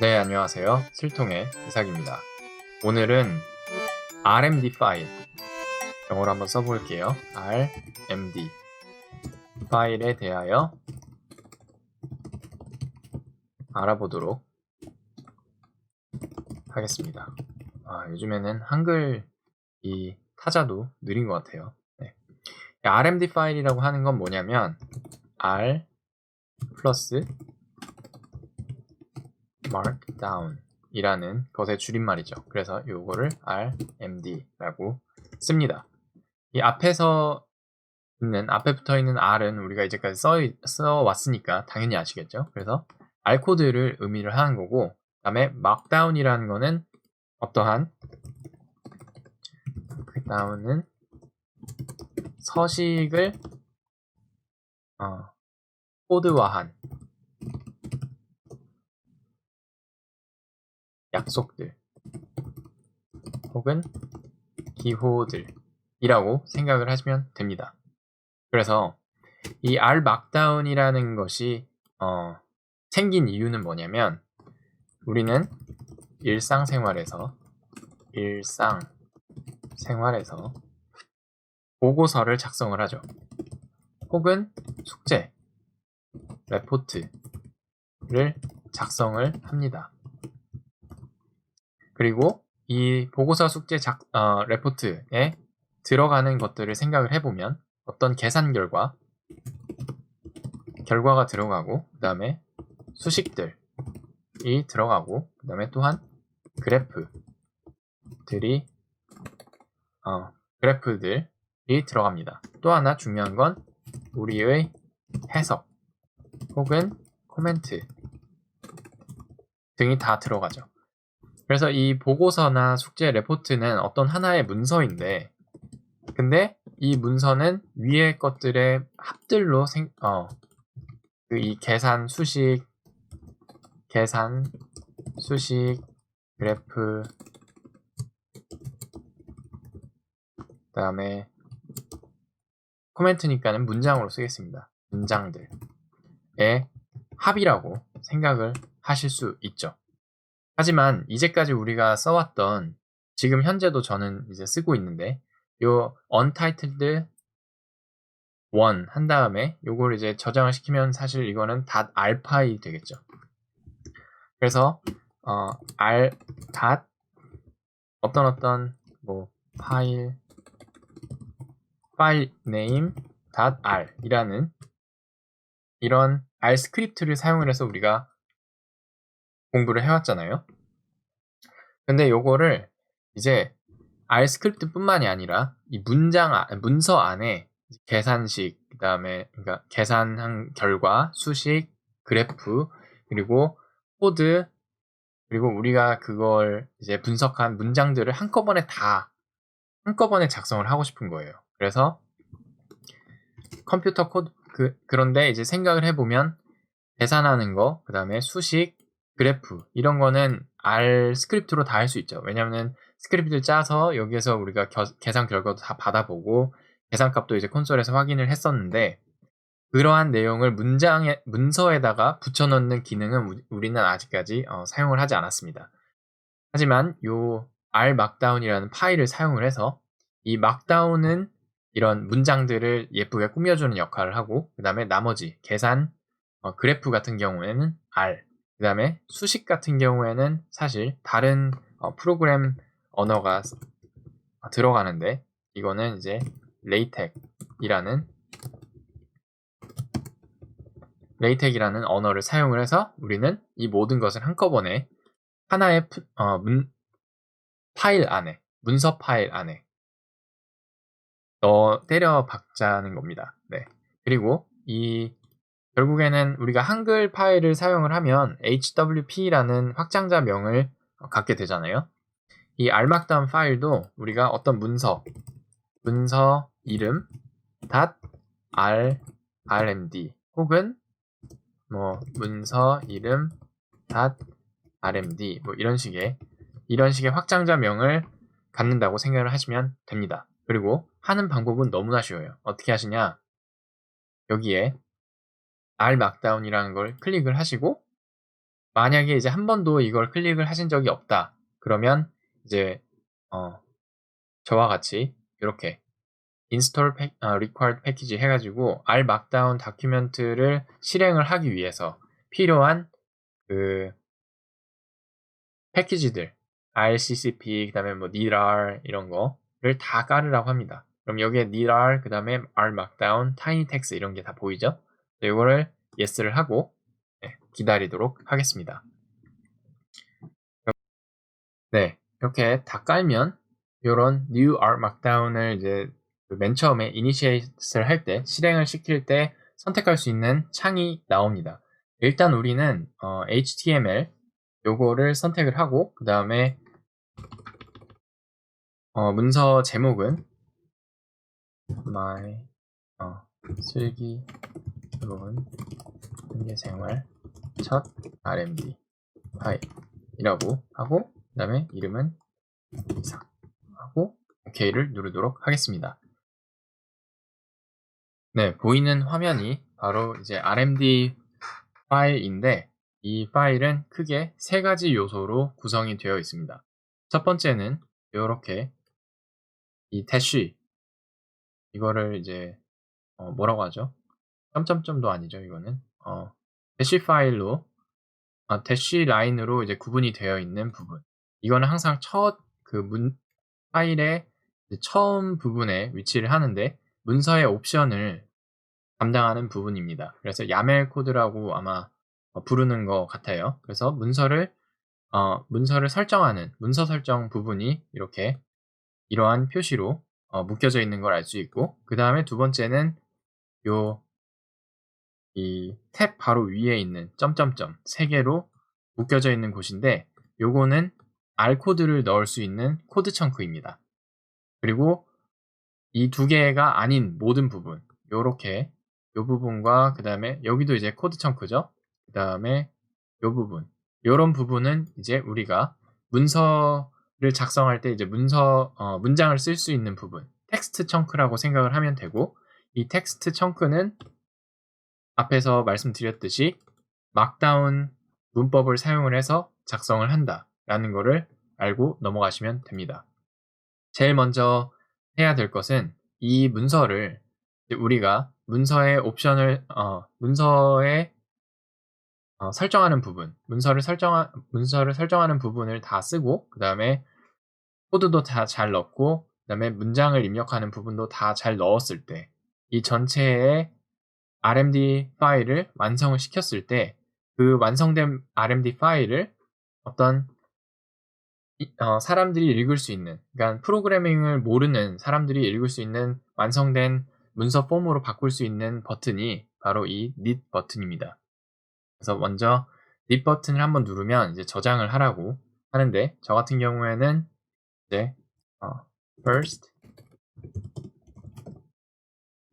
네, 안녕하세요. 슬통의 이삭입니다. 오늘은 RMD 파일, 영어로 한번 써볼게요. RMD 파일에 대하여 알아보도록 하겠습니다. 아, 요즘에는 한글 이 타자도 느린 것 같아요. 네. RMD 파일이라고 하는 건 뭐냐면 R 플러스 markdown 이라는 것의 줄임말이죠. 그래서 요거를 RMD라고 씁니다. 이 앞에서 있는 앞에 붙어 있는 R은 우리가 이제까지 써, 써 왔으니까 당연히 아시겠죠. 그래서 R 코드를 의미를 하는 거고, 그다음에 markdown이라는 거는 어떠한 markdown은 서식을 어, 코드화한 약속들 혹은 기호들이라고 생각을 하시면 됩니다. 그래서 이 R 막다운이라는 것이 어, 생긴 이유는 뭐냐면 우리는 일상생활에서 일상생활에서 보고서를 작성을 하죠. 혹은 숙제, 레포트를 작성을 합니다. 그리고 이 보고서 숙제 작, 어, 레포트에 들어가는 것들을 생각을 해보면 어떤 계산 결과, 결과가 들어가고, 그 다음에 수식들이 들어가고, 그 다음에 또한 그래프들이, 어, 그래프들이 들어갑니다. 또 하나 중요한 건 우리의 해석 혹은 코멘트 등이 다 들어가죠. 그래서 이 보고서나 숙제 레포트는 어떤 하나의 문서인데, 근데 이 문서는 위의 것들의 합들로 생, 어, 그 이 계산 수식, 계산 수식, 그래프, 그 다음에 코멘트니까는 문장으로 쓰겠습니다. 문장들의 합이라고 생각을 하실 수 있죠. 하지만 이제까지 우리가 써왔던 지금 현재도 저는 이제 쓰고 있는데 요 untitled one 한 다음에 요걸 이제 저장을 시키면 사실 이거는 .r 파일이 되겠죠. 그래서 어, r 어떤 어떤 뭐 파일 파일 name .r 이라는 이런 R 스크립트를 사용을 해서 우리가 공부를 해왔잖아요. 근데 요거를 이제 R 스크립트 뿐만이 아니라 이 문장, 문서 안에 계산식, 그 다음에 그러니까 계산한 결과, 수식, 그래프, 그리고 코드, 그리고 우리가 그걸 이제 분석한 문장들을 한꺼번에 다 한꺼번에 작성을 하고 싶은 거예요. 그래서 컴퓨터 코드 그, 그런데 이제 생각을 해보면 계산하는 거, 그 다음에 수식, 그래프 이런 거는 R 스크립트로 다 할 수 있죠. 왜냐하면 스크립트를 짜서 여기에서 우리가 겨, 계산 결과도 다 받아보고 계산값도 이제 콘솔에서 확인을 했었는데 그러한 내용을 문장에 문서에다가 붙여넣는 기능은 우리는 아직까지 어, 사용을 하지 않았습니다. 하지만 요 R Markdown이라는 파일을 사용을 해서 이 Markdown은 이런 문장들을 예쁘게 꾸며주는 역할을 하고 그 다음에 나머지 계산 어, 그래프 같은 경우에는 R 그 다음에 수식 같은 경우에는 사실 다른 어, 프로그램 언어가 들어가는데 이거는 이제 레이텍이라는 레이텍이라는 언어를 사용을 해서 우리는 이 모든 것을 한꺼번에 하나의 어, 문, 파일 안에 문서 파일 안에 넣어 때려 박자는 겁니다. 네. 그리고 이 결국에는 우리가 한글 파일을 사용을 하면 hwp라는 확장자 명을 갖게 되잖아요. 이 알막다운 파일도 우리가 어떤 문서, 문서 이름 .r rmd 혹은 뭐 문서 이름 .rmd 뭐 이런 식의 이런 식의 확장자 명을 갖는다고 생각을 하시면 됩니다. 그리고 하는 방법은 너무나 쉬워요. 어떻게 하시냐? 여기에 R markdown이라는 걸 클릭을 하시고 만약에 이제 한 번도 이걸 클릭을 하신 적이 없다. 그러면 이제 어, 저와 같이 이렇게 install pack, 아, required package 해가지고 R markdown 다큐멘트를 실행을 하기 위해서 필요한 그 패키지들 RCCP 그다음에 뭐 NIR 이런 거를 다 깔으라고 합니다. 그럼 여기에 NIR 그 다음에 R markdown, tiny text 이런 게 다 보이죠? 이거를 yes를 하고 네, 기다리도록 하겠습니다. 네, 이렇게 다 깔면 이런 new R markdown을 이제 그맨 처음에 initiate을 할 때 실행을 시킬 때 선택할 수 있는 창이 나옵니다. 일단 우리는 어, HTML 요거를 선택을 하고 그 다음에 어, 문서 제목은 my 어, 슬기로운 현대생활 첫 RMD 파일이라고 하고 그 다음에 이름은 이상 하고 OK를 누르도록 하겠습니다. 네, 보이는 화면이 바로 이제 RMD 파일인데 이 파일은 크게 세 가지 요소로 구성이 되어 있습니다. 첫 번째는 이렇게 이 대쉬 이거를 이제 어 뭐라고 하죠? 점점점도 아니죠 이거는 어 대쉬 파일로 아, 대쉬 라인으로 이제 구분이 되어 있는 부분 이거는 항상 첫 그 문 파일의 처음 부분에 위치를 하는데 문서의 옵션을 담당하는 부분입니다. 그래서 야멜 코드라고 아마 어, 부르는 것 같아요. 그래서 문서를 어, 문서를 설정하는 문서 설정 부분이 이렇게 이러한 표시로 어, 묶여져 있는 걸 알 수 있고 그 다음에 두 번째는 요 이 탭 바로 위에 있는 점점점 세 개로 묶여져 있는 곳인데 요거는 R 코드를 넣을 수 있는 코드 청크입니다. 그리고 이 두 개가 아닌 모든 부분 요렇게 요 부분과 그 다음에 여기도 이제 코드 청크죠. 그 다음에 요 부분 요런 부분은 이제 우리가 문서 를 작성할 때 이제 문서 어, 문장을 쓸 수 있는 부분 텍스트 청크라고 생각을 하면 되고 이 텍스트 청크는 앞에서 말씀드렸듯이 막다운 문법을 사용을 해서 작성을 한다 라는 거를 알고 넘어가시면 됩니다. 제일 먼저 해야 될 것은 이 문서를 우리가 문서의 옵션을 어, 문서에 어, 설정하는 부분, 문서를 설정 문서를 설정하는 부분을 다 쓰고 그 다음에 코드도 다 잘 넣고 그 다음에 문장을 입력하는 부분도 다 잘 넣었을 때 이 전체의 RMD 파일을 완성을 시켰을 때 그 완성된 RMD 파일을 어떤 어, 사람들이 읽을 수 있는, 그러니까 프로그래밍을 모르는 사람들이 읽을 수 있는 완성된 문서 폼으로 바꿀 수 있는 버튼이 바로 이 knit 버튼입니다. 그래서 먼저 knit 버튼을 한번 누르면 이제 저장을 하라고 하는데 저 같은 경우에는 이제 어, first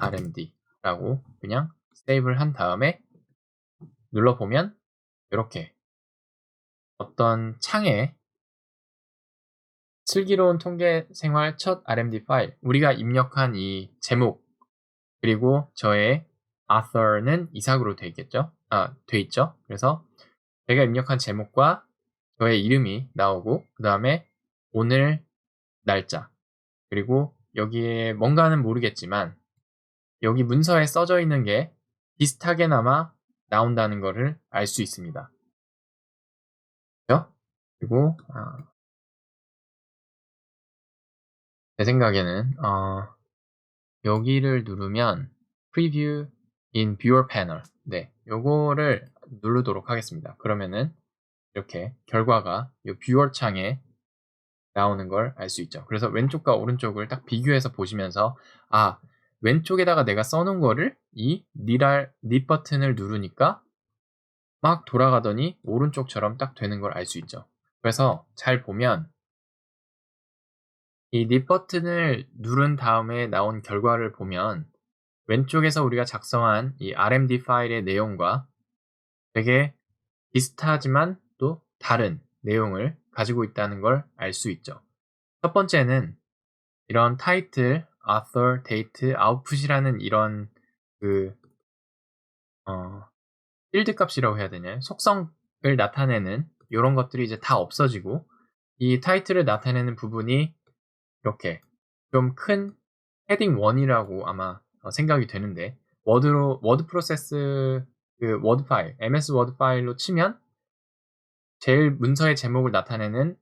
rmd라고 그냥 세이브를 한 다음에 눌러보면 이렇게 어떤 창에 슬기로운 통계 생활 첫 RMD 파일 우리가 입력한 이 제목 그리고 저의 author는 이삭으로 돼 있겠죠? 아, 돼 있죠? 그래서 제가 입력한 제목과 저의 이름이 나오고 그 다음에 오늘 날짜 그리고 여기에 뭔가는 모르겠지만 여기 문서에 써져 있는 게 비슷하게나마 나온다는 것을 알 수 있습니다. 그리고 아, 제 생각에는 어, 여기를 누르면 Preview in Viewer Panel 네, 요거를 누르도록 하겠습니다. 그러면은 이렇게 결과가 이 뷰어 창에 나오는 걸 알 수 있죠. 그래서 왼쪽과 오른쪽을 딱 비교해서 보시면서 아 왼쪽에다가 내가 써놓은 거를 이 니랄 니 버튼을 누르니까 막 돌아가더니 오른쪽처럼 딱 되는 걸 알 수 있죠. 그래서 잘 보면 이립 버튼을 누른 다음에 나온 결과를 보면 왼쪽에서 우리가 작성한 이 RMD 파일의 내용과 되게 비슷하지만 또 다른 내용을 가지고 있다는 걸 알 수 있죠. 첫 번째는 이런 타이틀, author, date, output이라는 이런 그 어, 필드 값이라고 해야 되냐 속성을 나타내는 이런 것들이 이제 다 없어지고 이 타이틀을 나타내는 부분이 이렇게 좀 큰 헤딩 1이라고 아마 어, 생각이 되는데 워드로 워드 프로세스 그 워드 파일 MS 워드 파일로 치면 제일 문서의 제목을 나타내는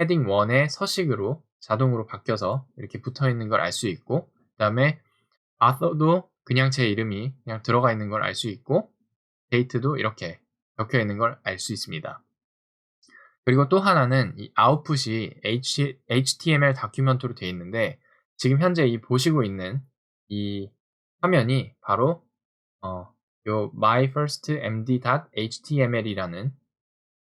헤딩 1의 서식으로 자동으로 바뀌어서 이렇게 붙어 있는 걸 알 수 있고 그다음에 author도 그냥 제 이름이 그냥 들어가 있는 걸 알 수 있고 date도 이렇게 적혀 있는 걸 알 수 있습니다. 그리고 또 하나는 이 아웃풋이 HTML 다큐멘트로 되어 있는데 지금 현재 이 보시고 있는 이 화면이 바로 어, 요 myfirstmd.html이라는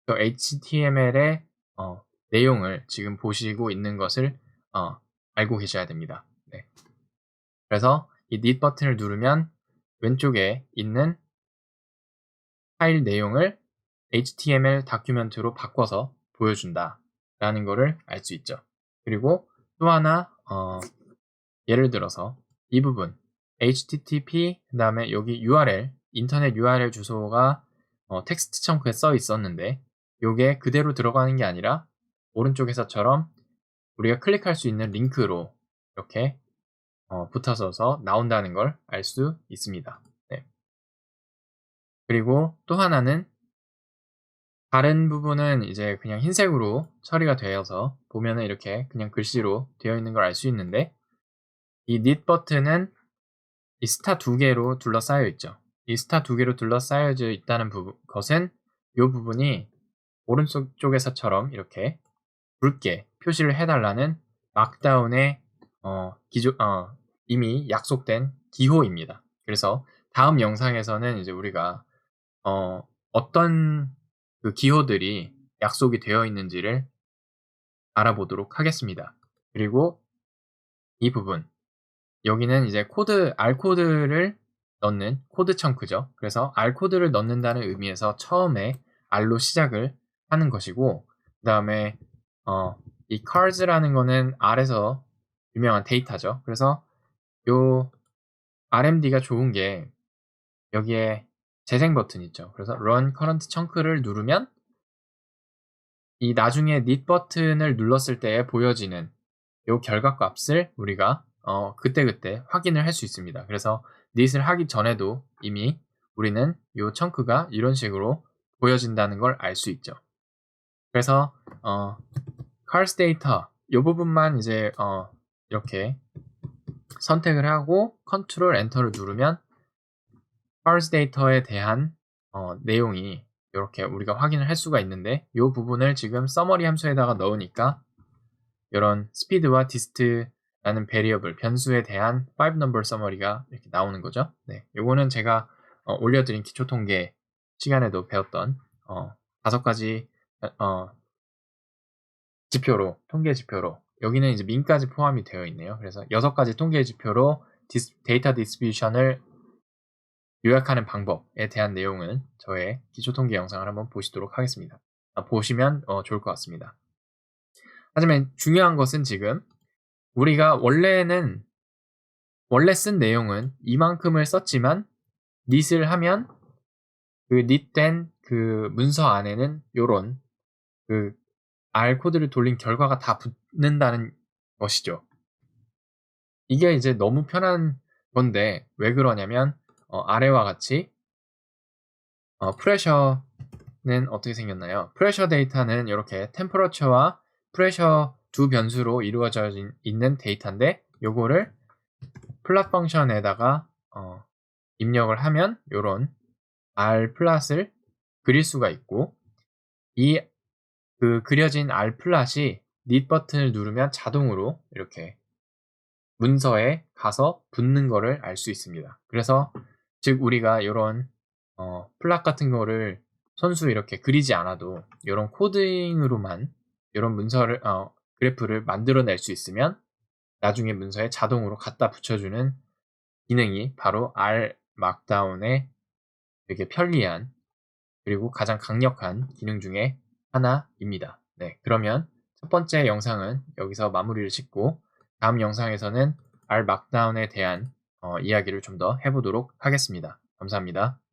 저 HTML의 어, 내용을 지금 보시고 있는 것을 어, 알고 계셔야 됩니다. 네. 그래서 이 knit 버튼을 누르면 왼쪽에 있는 파일 내용을 HTML 다큐멘트로 바꿔서 보여준다 라는 것을 알 수 있죠. 그리고 또 하나 어, 예를 들어서 이 부분 http 그 다음에 여기 URL 인터넷 URL 주소가 어, 텍스트 청크에 써 있었는데 이게 그대로 들어가는 게 아니라 오른쪽에서처럼 우리가 클릭할 수 있는 링크로 이렇게 어, 붙어서 나온다는 걸 알 수 있습니다. 네. 그리고 또 하나는 다른 부분은 이제 그냥 흰색으로 처리가 되어서 보면은 이렇게 그냥 글씨로 되어 있는 걸 알 수 있는데 이 knit 버튼은 이 스타 두 개로 둘러싸여 있죠. 이 스타 두 개로 둘러싸여져 있다는 부분, 것은 이 부분이 오른쪽 쪽에서처럼 이렇게 붉게 표시를 해달라는 막다운의 어, 기조, 어, 이미 약속된 기호입니다. 그래서 다음 영상에서는 이제 우리가 어, 어떤 그 기호들이 약속이 되어 있는지를 알아보도록 하겠습니다. 그리고 이 부분 여기는 이제 코드 R 코드를 넣는 코드 청크죠. 그래서 R 코드를 넣는다는 의미에서 처음에 R로 시작을 하는 것이고 그 다음에 어, 이 cars라는 거는 R에서 유명한 데이터죠. 그래서 요 RMD가 좋은 게 여기에 재생 버튼 있죠. 그래서 run current chunk를 누르면 이 나중에 knit 버튼을 눌렀을 때 보여지는 이 결과값을 우리가 어, 그때그때 확인을 할 수 있습니다. 그래서 knit을 하기 전에도 이미 우리는 이 청크가 이런 식으로 보여진다는 걸 알 수 있죠. 그래서 어, cars data 이 부분만 이제 어, 이렇게 선택을 하고 컨트롤 엔터를 누르면 parse 데이터에 대한 어, 내용이 이렇게 우리가 확인을 할 수가 있는데 이 부분을 지금 서머리 함수에다가 넣으니까 이런 스피드와 디스트 라는 베리어블 변수에 대한 5 number summary가 이렇게 나오는 거죠. 네, 요거는 제가 어, 올려드린 기초 통계 시간에도 배웠던 어, 다섯 가지 어, 지표로 통계 지표로 여기는 이제 민까지 포함이 되어 있네요. 그래서 여섯 가지 통계 지표로 디스, 데이터 디스트리뷰션을 요약하는 방법에 대한 내용은 저의 기초 통계 영상을 한번 보시도록 하겠습니다. 아, 보시면 어, 좋을 것 같습니다. 하지만 중요한 것은 지금 우리가 원래는 원래 쓴 내용은 이만큼을 썼지만 nit을 하면 그 nit된 그 문서 안에는 요런 그 R 코드를 돌린 결과가 다 붙는다는 것이죠. 이게 이제 너무 편한 건데 왜 그러냐면 어, 아래와 같이 어, 프레셔는 어떻게 생겼나요? 프레셔 데이터는 이렇게 템퍼러처와 프레셔 두 변수로 이루어져 있는 데이터인데 요거를 플랫 펑션에다가 어, 입력을 하면 요런 r 플랫을 그릴 수가 있고 이 그 그려진 r 플랫이 닛 버튼을 누르면 자동으로 이렇게 문서에 가서 붙는 거를 알 수 있습니다. 그래서 즉 우리가 이런 어, 플락 같은 거를 선수 이렇게 그리지 않아도 이런 코딩으로만 이런 문서를 어, 그래프를 만들어낼 수 있으면 나중에 문서에 자동으로 갖다 붙여주는 기능이 바로 R 막다운의 되게 편리한 그리고 가장 강력한 기능 중에 하나입니다. 네, 그러면 첫 번째 영상은 여기서 마무리를 짓고 다음 영상에서는 R 막다운에 대한 어, 이야기를 좀 더 해보도록 하겠습니다. 감사합니다. 네.